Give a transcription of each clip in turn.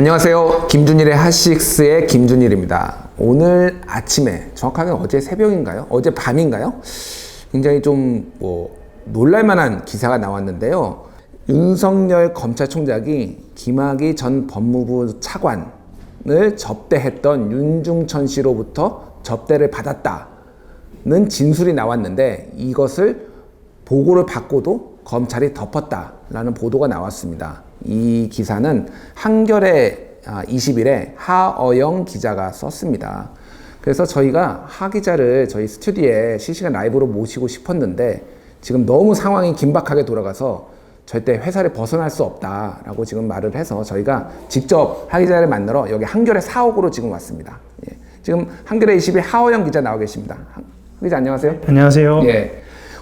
안녕하세요. 김준일의 핫식스의 김준일입니다. 오늘 아침에 정확하게 어제 새벽인가요? 어제 밤인가요? 굉장히 좀 뭐 놀랄만한 기사가 나왔는데요. 윤석열 검찰총장이 김학의 전 법무부 차관을 접대했던 윤중천 씨로부터 접대를 받았다는 진술이 나왔는데 이것을 보고를 받고도 검찰이 덮었다라는 보도가 나왔습니다. 이 기사는 한겨레 아, 20일에 하어영 기자가 썼습니다. 그래서 저희가 하 기자를 저희 스튜디오에 실시간 라이브로 모시고 싶었는데 지금 너무 상황이 긴박하게 돌아가서 절대 회사를 벗어날 수 없다라고 지금 말을 해서 저희가 직접 하 기자를 만나러 여기 한겨레 사옥으로 지금 왔습니다. 예. 지금 한겨레 20일 하어영 기자 나와 계십니다. 하 기자 안녕하세요. 안녕하세요. 예.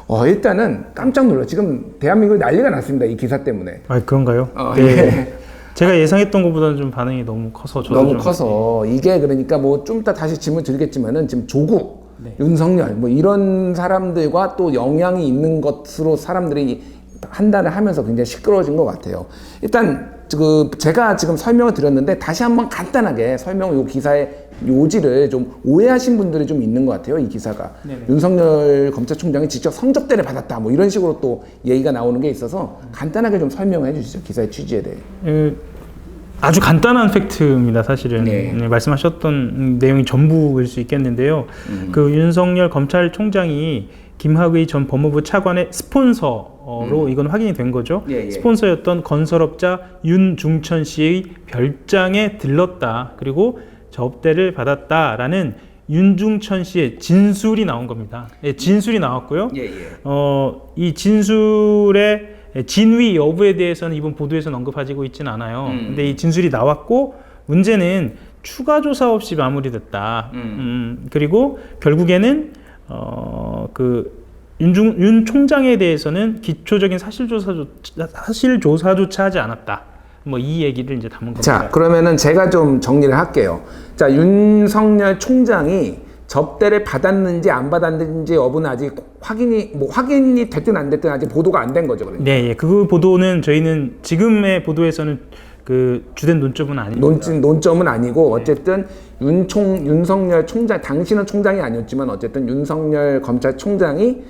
어, 일단은 깜짝 놀라. 지금 대한민국이 난리가 났습니다. 이 기사 때문에. 아 그런가요? 어, 네. 예. 제가 예상했던 것보다는 좀 반응이 너무 커서 저도 너무 좀- 커서 이게 그러니까 뭐 좀 이따 다시 질문 드리겠지만은 지금 조국, 네. 윤석열 뭐 이런 사람들과 또 영향이 있는 것으로 사람들이 판단을 하면서 굉장히 시끄러워진 것 같아요. 일단 그 제가 지금 설명을 드렸는데 다시 한번 간단하게 설명 요 기사의 요지를 좀 오해하신 분들이 좀 있는 것 같아요. 이 기사가 네네. 윤석열 검찰총장이 직접 성접대를 받았다 뭐 이런 식으로 또 얘기가 나오는 게 있어서 간단하게 좀 설명해 주시죠 기사의 취지에 대해. 예, 아주 간단한 팩트입니다. 사실은 네. 네, 말씀하셨던 음, 내용이 전부일 수 있겠는데요. 음. 그 윤석열 검찰총장이 김학의 전 법무부 차관의 스폰서로 이건 확인이 된 거죠. 음. 예, 예. 스폰서였던 건설업자 윤중천 씨의 별장에 들렀다. 그리고 접대를 받았다라는 윤중천 씨의 진술이 나온 겁니다. 예, 진술이 나왔고요. 예 예. 어, 이 진술의 진위 여부에 대해서는 이번 보도에서는 언급하지고 있지는 않아요. 음. 근데 이 진술이 나왔고 문제는 추가 조사 없이 마무리됐다. 음. 음, 그리고 결국에는 어, 그 윤중 윤 총장에 대해서는 기초적인 사실 조사 사실 조사조차 하지 않았다. 뭐 이 얘기를 이제 담은 겁니다. 자, 그러면은 제가 좀 정리를 할게요. 자, 윤석열 총장이 접대를 받았는지 안 받았는지 여부는 아직 확인이 뭐 확인이 됐든 안 됐든 아직 보도가 안 된 거죠, 그러니까. 네, 예. 그 보도는 저희는 지금의 보도에서는 그 주된 논점은 아닙니다. 논점, 논점은 아니고 어쨌든 윤총 윤석열 총장 당신은 총장이 아니었지만 어쨌든 윤석열 검찰총장이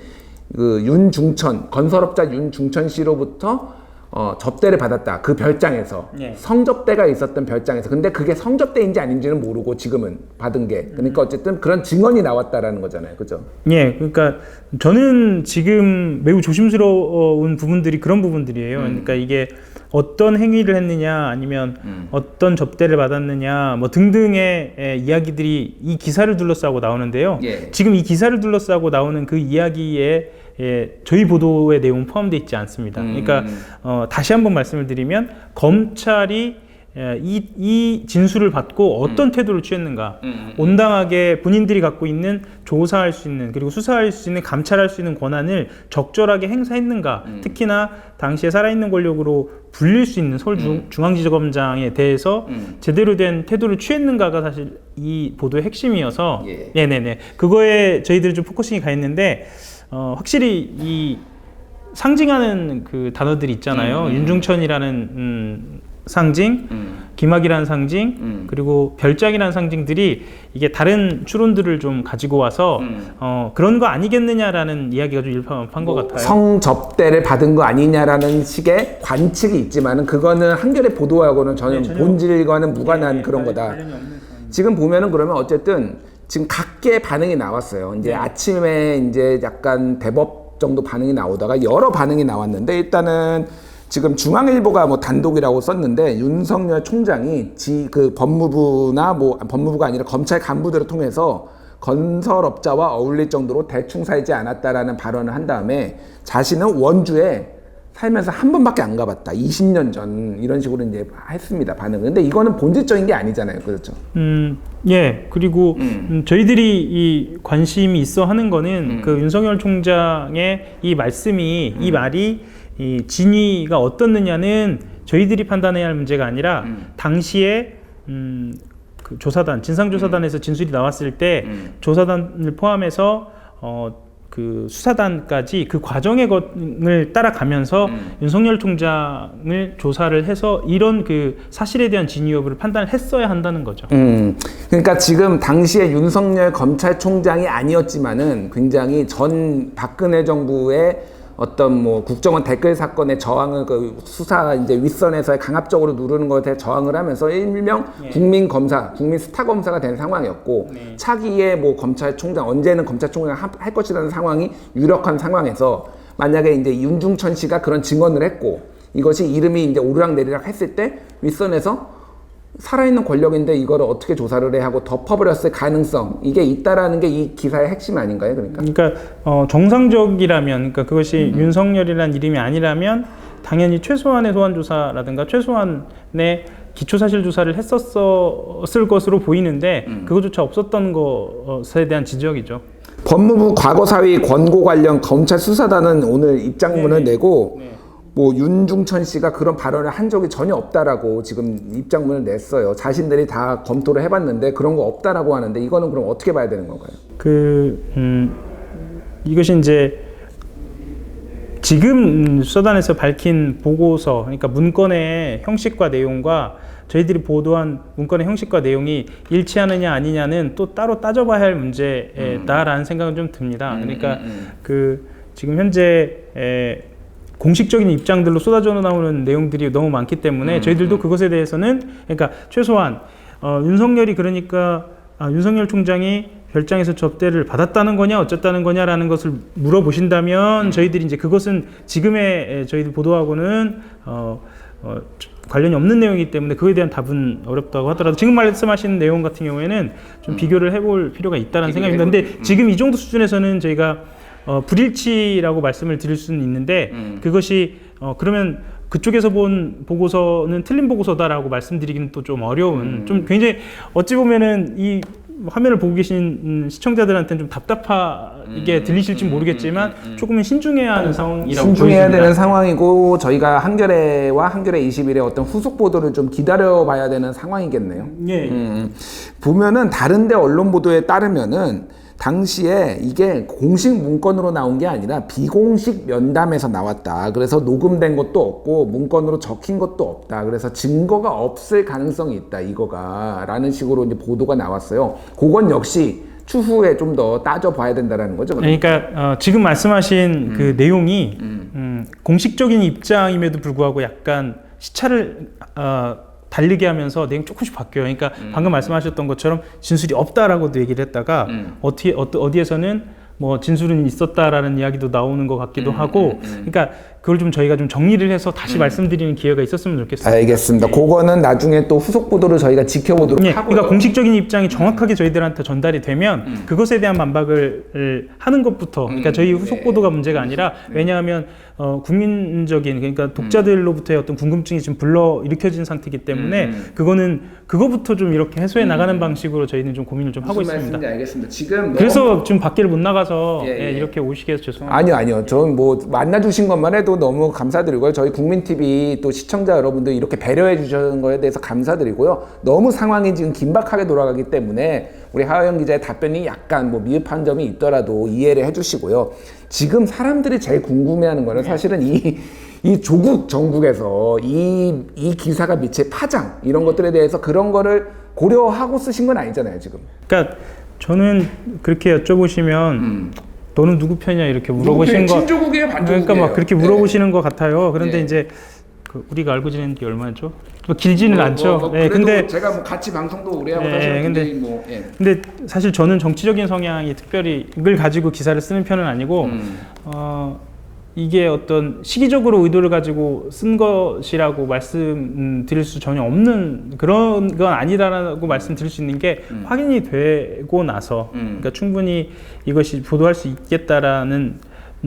그 윤중천 건설업자 윤중천 씨로부터 어, 접대를 받았다. 그 별장에서. 예. 성접대가 있었던 별장에서. 근데 그게 성접대인지 아닌지는 모르고 지금은 받은 게. 그러니까 어쨌든 그런 증언이 나왔다라는 거잖아요. 그죠? 예, 그러니까 저는 지금 매우 조심스러운 부분들이 그런 부분들이에요. 그러니까 이게 어떤 행위를 했느냐, 아니면 어떤 접대를 받았느냐, 뭐 등등의 에, 이야기들이 이 기사를 둘러싸고 나오는데요. 예. 지금 이 기사를 둘러싸고 나오는 그 이야기에 예, 저희 보도의 내용 은 포함되어 있지 않습니다. 그러니까 어, 다시 한번 말씀을 드리면 검찰이 예, 이, 이 진술을 받고 어떤 태도를 취했는가 온당하게 본인들이 갖고 있는 조사할 수 있는 그리고 수사할 수 있는 감찰할 수 있는 권한을 적절하게 행사했는가 특히나 당시에 살아있는 권력으로 불릴 수 있는 서울중앙지검장에 대해서 제대로 된 태도를 취했는가가 사실 이 보도의 핵심이어서 예. 네네네. 그거에 저희들이 좀 포커싱이 가 있는데 어, 확실히 이 상징하는 그 단어들이 있잖아요. 윤중천이라는 음, 상징, 김학이라는 상징, 그리고 별장이라는 상징들이 이게 다른 추론들을 좀 가지고 와서 어, 그런 거 아니겠느냐라는 이야기가 좀 일파만파한 것 같아요. 성접대를 받은 거 아니냐라는 식의 관측이 있지만은 그거는 한겨레 보도하고는 전혀 네, 전혀- 본질과는 무관한 네, 그런 관련- 거다. 지금 보면은 그러면 어쨌든 지금 각계 반응이 나왔어요. 이제 아침에 이제 약간 대법 정도 반응이 나오다가 여러 반응이 나왔는데 일단은 지금 중앙일보가 뭐 단독이라고 썼는데 윤석열 총장이 지 그 법무부나 뭐 법무부가 아니라 검찰 간부들을 통해서 건설업자와 어울릴 정도로 대충 살지 않았다라는 발언을 한 다음에 자신은 원주에 살면서 한 번밖에 안 가봤다. 20년 전 이런 식으로 이제 했습니다. 반응. 근데 이거는 본질적인 게 아니잖아요. 그렇죠. 음, 예. 그리고 음, 저희들이 이 관심이 있어 하는 거는 그 윤석열 총장의 이 말씀이 이 말이 이 진위가 어떻느냐는 저희들이 판단해야 할 문제가 아니라 당시에 음, 그 조사단 진상조사단에서 진술이 나왔을 때 조사단을 포함해서 어, 그 수사단까지 그 과정의 것을 따라가면서 음. 윤석열 총장을 조사를 해서 이런 그 사실에 대한 진위 여부를 판단을 했어야 한다는 거죠. 음, 그러니까 지금 당시에 윤석열 검찰총장이 아니었지만은 굉장히 전 박근혜 정부의 어떤 뭐 국정원 댓글 사건의 저항을 그 수사 이제 윗선에서 강압적으로 누르는 것에 저항을 하면서 일명 국민 검사, 국민 스타 검사가 된 상황이었고 차기의 뭐 검찰총장 언제는 검찰총장 할- 할 것이라는 상황이 유력한 상황에서 만약에 이제 윤중천 씨가 그런 증언을 했고 이것이 이름이 이제 오르락 내리락 했을 때 윗선에서 살아있는 권력인데 이거를 어떻게 조사를 해 하고 덮어버렸을 가능성 이게 있다라는 게 이 기사의 핵심 아닌가요? 그러니까 그러니까 어, 정상적이라면, 그러니까 그것이 윤석열이라는 이름이 아니라면 당연히 최소한의 소환 조사라든가 최소한의 기초 사실 조사를 했었을 것으로 보이는데 그것조차 없었던 것에 대한 지적이죠. 법무부 과거사위 권고 관련 검찰 수사단은 오늘 입장문을 내고 뭐 윤중천 씨가 그런 발언을 한 적이 전혀 없다라고 지금 입장문을 냈어요. 자신들이 다 검토를 해봤는데 그런 거 없다라고 하는데 이거는 그럼 어떻게 봐야 되는 건가요? 그 음, 이것이 이제 지금 수사단에서 밝힌 보고서, 그러니까 문건의 형식과 내용과 저희들이 보도한 문건의 형식과 내용이 일치하느냐 아니냐는 또 따로 따져봐야 할 문제다라는 생각은 좀 듭니다. 그러니까 그 지금 현재 에, 공식적인 입장들로 쏟아져 나오는 내용들이 너무 많기 때문에 저희들도 그것에 대해서는 그러니까 최소한 어, 윤석열이 그러니까 아, 윤석열 총장이 별장에서 접대를 받았다는 거냐 어쨌다는 거냐라는 것을 물어보신다면 저희들이 이제 그것은 지금의 에, 저희들 보도하고는 어, 어, 관련이 없는 내용이기 때문에 그에 대한 답은 어렵다고 하더라도 지금 말씀하신 내용 같은 경우에는 좀 비교를 해볼 필요가 있다는 생각입니다. 근데 지금 이 정도 수준에서는 저희가 어, 불일치라고 말씀을 드릴 수는 있는데 그것이 어, 그러면 그쪽에서 본 보고서는 틀린 보고서다라고 말씀드리기는 또 좀 어려운 좀 굉장히 어찌 보면은 이 화면을 보고 계신 음, 시청자들한테는 좀 답답하게 들리실지 모르겠지만 조금은 신중해야 하는 상황이라고 신중해야 보여집니다. 되는 상황이고 저희가 한겨레와 한겨레 21의 어떤 후속 보도를 좀 기다려 봐야 되는 상황이겠네요. 예. 음, 보면은 다른데 언론 보도에 따르면은 당시에 이게 공식 문건으로 나온 게 아니라 비공식 면담에서 나왔다. 그래서 녹음된 것도 없고 문건으로 적힌 것도 없다. 그래서 증거가 없을 가능성이 있다. 이거가 라는 식으로 이제 보도가 나왔어요. 그건 역시 추후에 좀 더 따져 봐야 된다라는 거죠. 그러니까 어, 지금 말씀하신 그 내용이 음, 공식적인 입장임에도 불구하고 약간 시차를 어, 달리게 하면서 내용 조금씩 바뀌어요. 그러니까 방금 말씀하셨던 것처럼 진술이 없다라고도 얘기를 했다가 어떻게 어, 어디에서는 뭐 진술은 있었다라는 이야기도 나오는 것 같기도 하고, 그러니까 그걸 좀 저희가 좀 정리를 해서 다시 말씀드리는 기회가 있었으면 좋겠습니다. 알겠습니다. 그거는 나중에 또 후속 보도를 저희가 지켜보도록 예, 하고요. 그러니까 공식적인 입장이 정확하게 저희들한테 전달이 되면 그것에 대한 반박을 하는 것부터 그러니까 저희 후속 보도가 문제가 아니라 왜냐하면 어, 국민적인 그러니까 독자들로부터의 어떤 궁금증이 지금 불러 일으켜진 상태이기 때문에 그거는 그거부터 좀 이렇게 해소해 나가는 방식으로 저희는 좀 고민을 좀 하고 무슨 있습니다. 말씀인지 알겠습니다. 지금 그래서 지금 밖에를 못 나가서 예, 예. 예, 이렇게 오시게 해서 죄송합니다. 아니요, 아니요. 저는 뭐 만나 주신 것만 해도 너무 감사드리고요. 저희 국민TV 또 시청자 여러분들 이렇게 배려해 주시는 거에 대해서 감사드리고요. 너무 상황이 지금 긴박하게 돌아가기 때문에 우리 하영 기자의 답변이 약간 뭐 미흡한 점이 있더라도 이해를 해 주시고요. 지금 사람들이 제일 궁금해하는 거는 사실은 이, 이 조국 정국에서 이, 이 기사가 미칠 파장 이런 것들에 대해서 그런 거를 고려하고 쓰신 건 아니잖아요, 지금. 그러니까 저는 그렇게 여쭤보시면 너는 누구 편이냐 이렇게 물어보신 거 친조국이에요, 반조국이에요? 그러니까 막 그렇게 네. 물어보시는 것 같아요. 그런데 네. 이제 그 우리가 알고 지낸 게 얼마죠? 뭐 길지는 뭐, 않죠. 뭐, 뭐 예, 근데 제가 뭐 같이 방송도 오래 하고 예, 사실 근데- 굉장히 뭐 예. 근데 사실 저는 정치적인 성향이 특별히 이걸 가지고 기사를 쓰는 편은 아니고 음. 어 이게 어떤 시기적으로 의도를 가지고 쓴 것이라고 말씀드릴 수 전혀 없는 그런 건 아니다라고 말씀드릴 수 있는 게 확인이 되고 나서 음. 그러니까 충분히 이것이 보도할 수 있겠다라는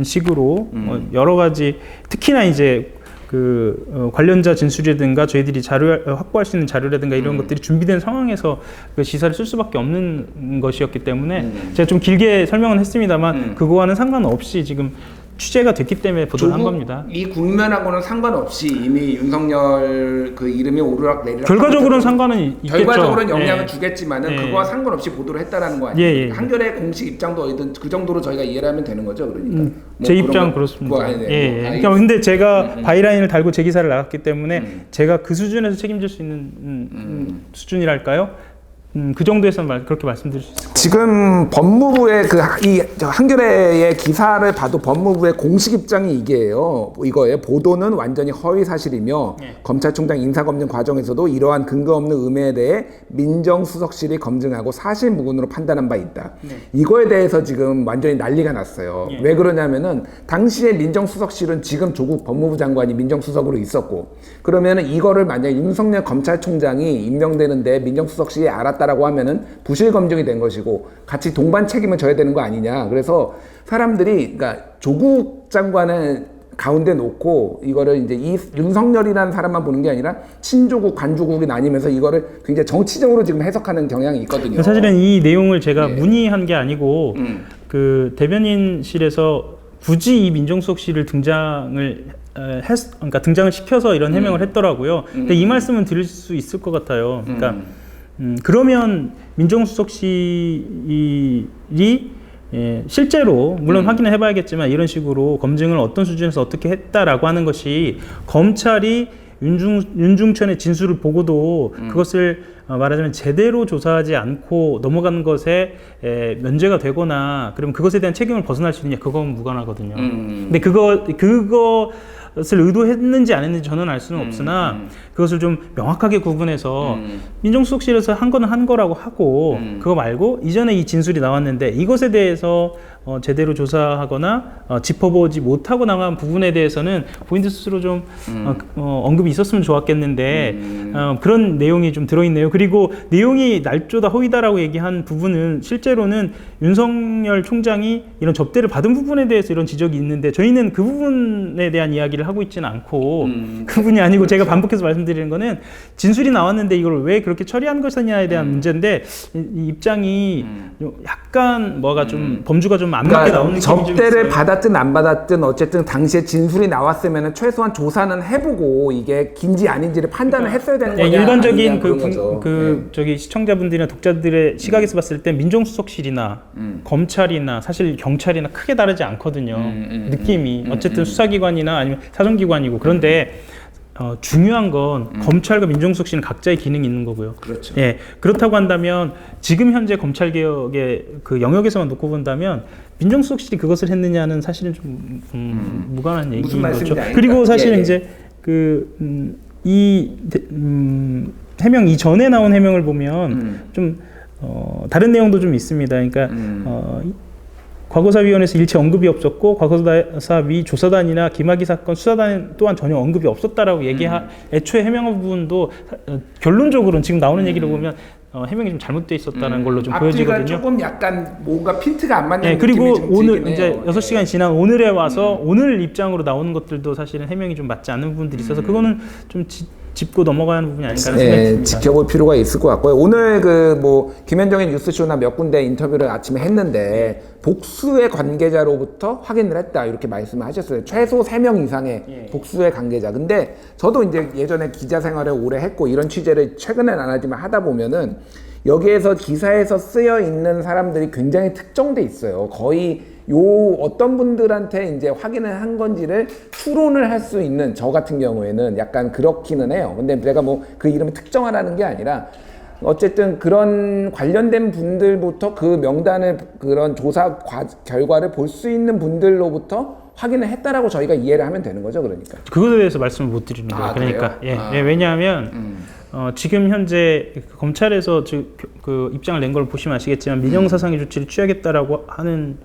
식으로 음. 어, 여러 가지 특히나 이제 그 어, 관련자 진술이라든가 저희들이 자료 어, 확보할 수 있는 자료라든가 이런 것들이 준비된 상황에서 그 시사를 쓸 수밖에 없는 것이었기 때문에 제가 좀 길게 설명은 했습니다만 그거와는 상관없이 지금 취재가 됐기 때문에 보도를 한 겁니다. 이 국면하고는 상관없이 이미 윤석열 그 이름이 오르락 내리락 결과적으로는 상관은 있- 있겠죠. 결과적으로는 영향을 예. 주겠지만은 예. 그거와 상관없이 보도를 했다라는 거 아니에요? 예, 예. 한겨레 공식 입장도 어디든 그 정도로 저희가 이해를 하면 되는 거죠, 그러니까. 뭐제 거- 그렇습니다. 그거 아니네. 예, 예. 뭐 그러니까 근데 제가 바이라인을 달고 제 기사를 나갔기 때문에 음. 제가 그 수준에서 책임질 수 있는 음, 음, 수준이랄까요? 음, 그 정도에서 말, 그렇게 말씀드릴 수 있을 것. 지금 법무부의 그 이 한겨레의 기사를 봐도 법무부의 공식 입장이 이게요. 이거예요. 보도는 완전히 허위 사실이며 예. 검찰총장 인사검증 과정에서도 이러한 근거 없는 음해에 대해 민정수석실이 검증하고 사실무근으로 판단한 바 있다. 이거에 대해서 지금 완전히 난리가 났어요. 예. 왜 그러냐면은 당시에 민정수석실은 지금 조국 법무부 장관이 민정수석으로 있었고 그러면은 이거를 만약에 윤석열 검찰총장이 임명되는데 민정수석실이 알았다 라고 하면은 부실 검증이 된 것이고 같이 동반 책임을 져야 되는 거 아니냐. 그래서 사람들이 그러니까 조국 장관을 가운데 놓고 이거를 이제 이 윤석열이라는 사람만 보는 게 아니라 친조국 반조국이 나뉘면서 이거를 굉장히 정치적으로 지금 해석하는 경향이 있거든요. 사실은 이 내용을 제가 예. 문의한 게 아니고 음. 그 대변인실에서 굳이 이 민정수석실을 등장을 에, 했, 그러니까 등장을 시켜서 이런 해명을 했더라고요. 근데 이 말씀은 드릴 수 있을 것 같아요. 그러니까 음, 그러면 민정수석실이 예, 실제로 물론 확인을 해봐야겠지만 이런 식으로 검증을 어떤 수준에서 어떻게 했다라고 하는 것이 검찰이 윤중 윤중천의 진술을 보고도 그것을 어, 말하자면 제대로 조사하지 않고 넘어가는 것에 에, 면죄가 되거나 그러면 그것에 대한 책임을 벗어날 수 있느냐 그건 무관하거든요. 음. 근데 그거 그 것을 의도했는지 안 했는지 저는 알 수는 없으나 그것을 좀 명확하게 구분해서 음. 민정수석실에서 한 거는 한 거라고 하고 음. 그거 말고 이전에 이 진술이 나왔는데 이것에 대해서 어, 제대로 조사하거나 어, 짚어보지 못하고 나간 부분에 대해서는 본인들 스스로 좀 어, 어, 언급이 있었으면 좋았겠는데 음. 어, 그런 내용이 좀 들어있네요. 그리고 내용이 날조다 허위다라고 얘기한 부분은 실제로는 윤석열 총장이 이런 접대를 받은 부분에 대해서 이런 지적이 있는데 저희는 그 부분에 대한 이야기를 하고 있지는 않고 음. 그 부분이 아니고 제가 반복해서 말씀드리는 거는 진술이 나왔는데 이걸 왜 그렇게 처리한 것이냐에 대한 음. 문제인데 이, 이 입장이 좀 약간 뭐가 좀 범주가 좀안 맞게 그러니까 나오는 좀 접대를 있어요. 받았든 안 받았든 어쨌든 당시에 진술이 나왔으면 최소한 조사는 해보고 이게 긴지 아닌지를 판단을 했어야 되는 예, 거냐 일반적인 그, 분-. 그 저기 시청자분들이나 독자들의 시각에서 봤을 때 민정수석실이나 음. 검찰이나 사실 경찰이나 크게 다르지 않거든요. 음, 음, 느낌이 음, 어쨌든 음. 수사기관이나 아니면 사정기관이고 그런데 어, 중요한 건 검찰과 민정수석실은 각자의 기능이 있는 거고요. 그렇죠. 예, 그렇다고 한다면 지금 현재 검찰 개혁의 그 영역에서만 놓고 본다면 민정수석실이 그것을 했느냐는 사실은 좀 음, 무관한 얘기인 무슨 말씀인지 거죠. 아니까. 그리고 사실은 예, 예. 이제 그, 음, 이, 대- 음, 해명 이전에 나온 해명을 보면 음. 좀, 어, 다른 내용도 좀 있습니다. 그러니까, 음. 어, 이- 과거사위원회에서 일체 언급이 없었고, 과거사위 조사단이나 김학의 사건 수사단 또한 전혀 언급이 없었다라고 얘기하, 음. 애초에 해명한 부분도 사- 어, 결론적으로는 지금 나오는 얘기를 보면 어, 해명이 좀 잘못돼 있었다는 걸로 좀 음. 보여지거든요. 조금 약간 뭔가 핀트가 안 맞는 네, 그리고 좀 오늘 이제. 여섯 예. 시간이 지난 오늘에 와서 오늘 입장으로 나오는 것들도 사실은 해명이 좀 맞지 않는 부분들이 있어서 그거는 좀 지- 짚고 넘어가는 부분이 아닐까 하는 생각이 예, 듭니다. 지켜볼 필요가 있을 것 같고요. 오늘 그 뭐 김현정의 뉴스쇼나 몇 군데 인터뷰를 아침에 했는데 복수의 관계자로부터 확인을 했다 이렇게 말씀을 하셨어요. 최소 3명 이상의 예. 복수의 관계자. 근데 저도 이제 예전에 기자 생활을 오래 했고 이런 취재를 최근엔 안 하지만 하다 보면은 여기에서 기사에서 쓰여 있는 사람들이 굉장히 특정돼 있어요. 거의 요 어떤 분들한테 이제 확인을 한 건지를 추론을 할 수 있는 저 같은 경우에는 약간 그렇기는 해요. 근데 제가 뭐 그 이름을 특정하라는 게 아니라 어쨌든 그런 관련된 분들부터 그 명단을 그런 조사 과, 결과를 볼 수 있는 분들로부터 확인을 했다라고 저희가 이해를 하면 되는 거죠, 그러니까. 그것에 대해서 말씀을 못 드리는 거예요. 아, 그러니까? 예, 아. 예, 왜냐하면 음. 어, 지금 현재 그 검찰에서 즉, 그, 그 입장을 낸 걸 보시면 아시겠지만 음. 민형사상의 조치를 취하겠다라고 하는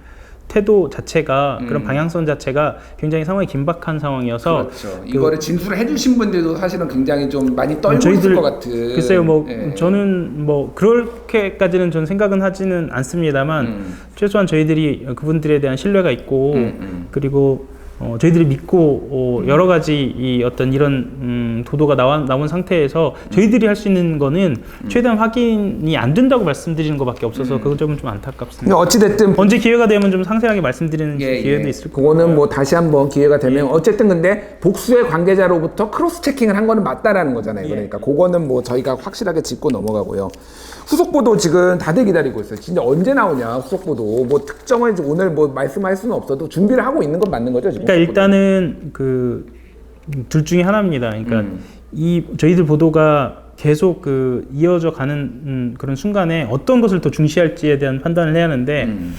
태도 자체가 그런 방향성 자체가 굉장히 상황이 긴박한 상황이어서 음. 그렇죠. 이거를 진술을 해주신 분들도 사실은 굉장히 좀 많이 떨고 저희들- 있을 것 같은. 글쎄요, 뭐 예. 저는 뭐 그렇게까지는 전 생각은 하지는 않습니다만 음. 최소한 저희들이 그분들에 대한 신뢰가 있고 음, 음. 그리고 어, 저희들이 믿고 어, 여러 가지 이 어떤 이런 음, 도도가 나와, 나온 상태에서 저희들이 할 수 있는 거는 최대한 확인이 안 된다고 말씀드리는 것밖에 없어서 그 점은 좀 안타깝습니다. 근데 어찌됐든 언제 기회가 되면 좀 상세하게 말씀드리는 예, 기회도 예. 있을 거고. 그거는 뭐 다시 한번 기회가 되면 어쨌든 근데 복수의 관계자로부터 크로스 체킹을 한 거는 맞다라는 거잖아요. 그러니까 그거는 뭐 저희가 확실하게 짚고 넘어가고요. 후속 보도 지금 다들 기다리고 있어요. 진짜 언제 나오냐 후속 보도 뭐 특정을 오늘 뭐 말씀할 수는 없어도 준비를 하고 있는 건 맞는 거죠 지금. 그러니까? 일단은 그 둘 중에 하나입니다. 그러니까 음. 이 저희들 보도가 계속 그 이어져 가는 음, 그런 순간에 어떤 것을 더 중시할지에 대한 판단을 해야 하는데 음.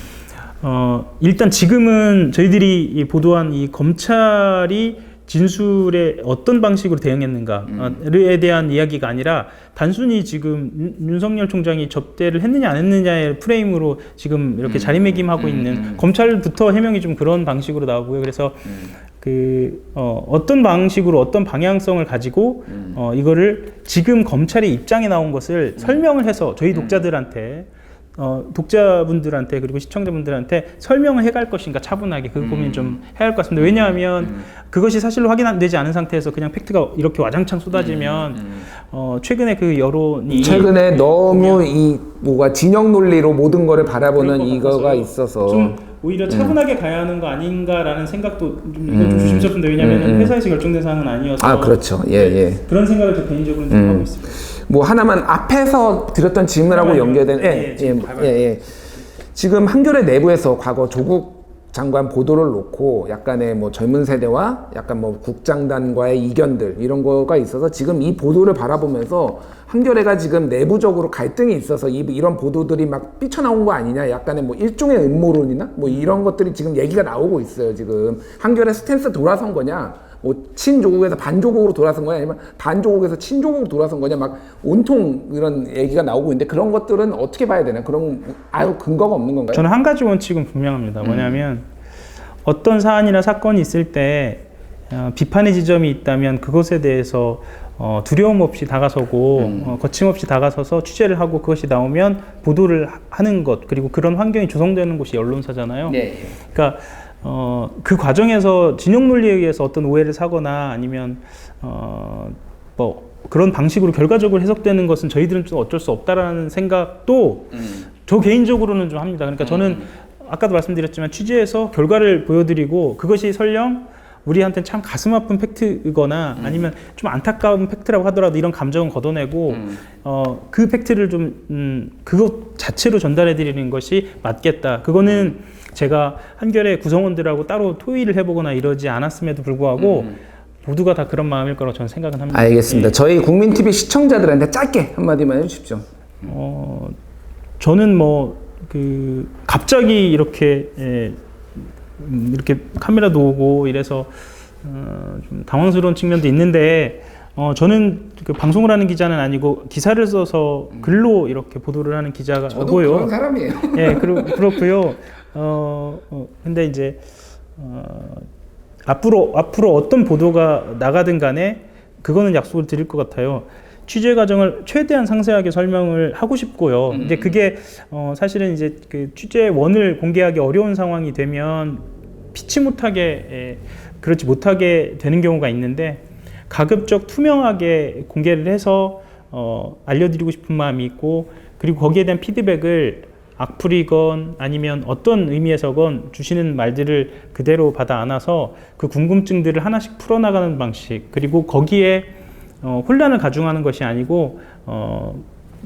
어, 일단 지금은 저희들이 이 보도한 이 검찰이 진술에 어떤 방식으로 대응했는가에 대한 이야기가 아니라 단순히 지금 윤- 윤석열 총장이 접대를 했느냐 안 했느냐의 프레임으로 지금 이렇게 자리매김하고 있는 검찰부터 해명이 좀 그런 방식으로 나오고요. 그래서 그 어, 어떤 방식으로 어떤 방향성을 가지고 어, 이거를 지금 검찰의 입장에 나온 것을 설명을 해서 저희 독자들한테 어, 독자분들한테 그리고 시청자분들한테 설명을 해갈 것인가 차분하게 그 고민 좀 해야 할 것 같습니다. 왜냐하면 그것이 사실로 확인되지 않은 상태에서 그냥 팩트가 이렇게 와장창 쏟아지면 어, 최근에 그 여론이 최근에 너무 이 뭐가 진영 논리로 모든 거를 바라보는 이거가 있어서 좀 오히려 차분하게 가야 하는 거 아닌가라는 생각도 좀 이건 좀 조심스럽습니다. 왜냐하면 음, 음. 회사에서 결정된 사항은 아니어서 아 그렇죠 예 예. 그런 생각을 좀 개인적으로 좀 하고 있습니다. 뭐 하나만 앞에서 드렸던 질문하고 잠깐만요. 연결된 예, 예, 예, 지금 예. 예. 지금 한겨레 내부에서 과거 조국 장관 보도를 놓고 약간의 뭐 젊은 세대와 약간 뭐 국장단과의 이견들 이런 거가 있어서 지금 이 보도를 바라보면서 한겨레가 지금 내부적으로 갈등이 있어서 이, 이런 보도들이 막 삐쳐나온 거 아니냐 약간의 뭐 일종의 음모론이나 뭐 이런 것들이 지금 얘기가 나오고 있어요 지금 한겨레 스탠스 돌아선 거냐 뭐 친조국에서 반조국으로 돌아선 거냐 아니면 반조국에서 친조국으로 돌아선 거냐 막 온통 이런 얘기가 나오고 있는데 그런 것들은 어떻게 봐야 되나 그런 아유 근거가 없는 건가요? 저는 한 가지 원칙은 분명합니다. 뭐냐면 어떤 사안이나 사건이 있을 때 어, 비판의 지점이 있다면 그것에 대해서 어, 두려움 없이 다가서고 어, 거침없이 다가서서 취재를 하고 그것이 나오면 보도를 하- 하는 것 그리고 그런 환경이 조성되는 곳이 언론사잖아요. 네. 그러니까 어, 그 과정에서 진영 논리에 의해서 어떤 오해를 사거나 아니면 어, 뭐 그런 방식으로 결과적으로 해석되는 것은 저희들은 좀 어쩔 수 없다라는 생각도 저 개인적으로는 좀 합니다. 그러니까 저는 아까도 말씀드렸지만 취재해서 결과를 보여드리고 그것이 설령 우리한테는 참 가슴 아픈 팩트거나 아니면 좀 안타까운 팩트라고 하더라도 이런 감정은 걷어내고 어, 그 팩트를 좀 음, 그것 자체로 전달해 드리는 것이 맞겠다. 그거는 제가 한결의 구성원들하고 따로 토의를 해보거나 이러지 않았음에도 불구하고 모두가 다 그런 마음일 거라고 저는 생각은 합니다. 알겠습니다. 저희 국민 TV 시청자들한테 짧게 한마디만 해주십시오. 어, 저는 뭐 그 갑자기 이렇게 예, 음, 이렇게 카메라도 오고 이래서 어, 좀 당황스러운 측면도 있는데 어, 저는 그 방송을 하는 기자는 아니고 기사를 써서 글로 이렇게 보도를 하는 기자고요. 사람이에요. 예, 그렇, 그렇고요. 어, 어, 근데 이제 어, 앞으로 앞으로 어떤 보도가 나가든 간에 그거는 약속을 드릴 것 같아요. 취재 과정을 최대한 상세하게 설명을 하고 싶고요. 이제 그게 어, 사실은 이제 그 취재원을 공개하기 어려운 상황이 되면 피치 못하게 예, 그렇지 못하게 되는 경우가 있는데 가급적 투명하게 공개를 해서 어, 알려드리고 싶은 마음이 있고 그리고 거기에 대한 피드백을 악플이건 아니면 어떤 의미에서건 주시는 말들을 그대로 받아 안아서 그 궁금증들을 하나씩 풀어나가는 방식 그리고 거기에 어, 혼란을 가중하는 것이 아니고 어,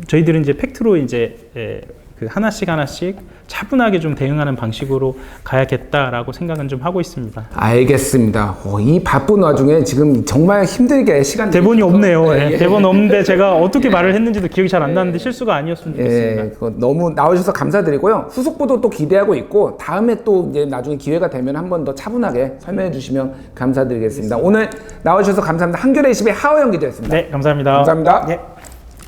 저희들은 이제 팩트로 이제 예, 그 하나씩 하나씩 차분하게 좀 대응하는 방식으로 가야겠다라고 생각은 좀 하고 있습니다. 알겠습니다. 어, 이 바쁜 와중에 지금 정말 힘들게 시간 대본이 없네요. 예, 예, 예. 대본 없는데 제가 어떻게 말을 했는지도 기억이 잘 안 나는데 실수가 아니었으면 좋겠습니다. 예, 그거 너무 나와주셔서 감사드리고요. 후속 보도 또 기대하고 있고 다음에 또 이제 나중에 기회가 되면 한 번 더 차분하게 설명해 주시면 감사드리겠습니다. 오늘 나와주셔서 감사합니다. 한겨레 20의 하호영 기자였습니다. 네, 감사합니다. 감사합니다. 예.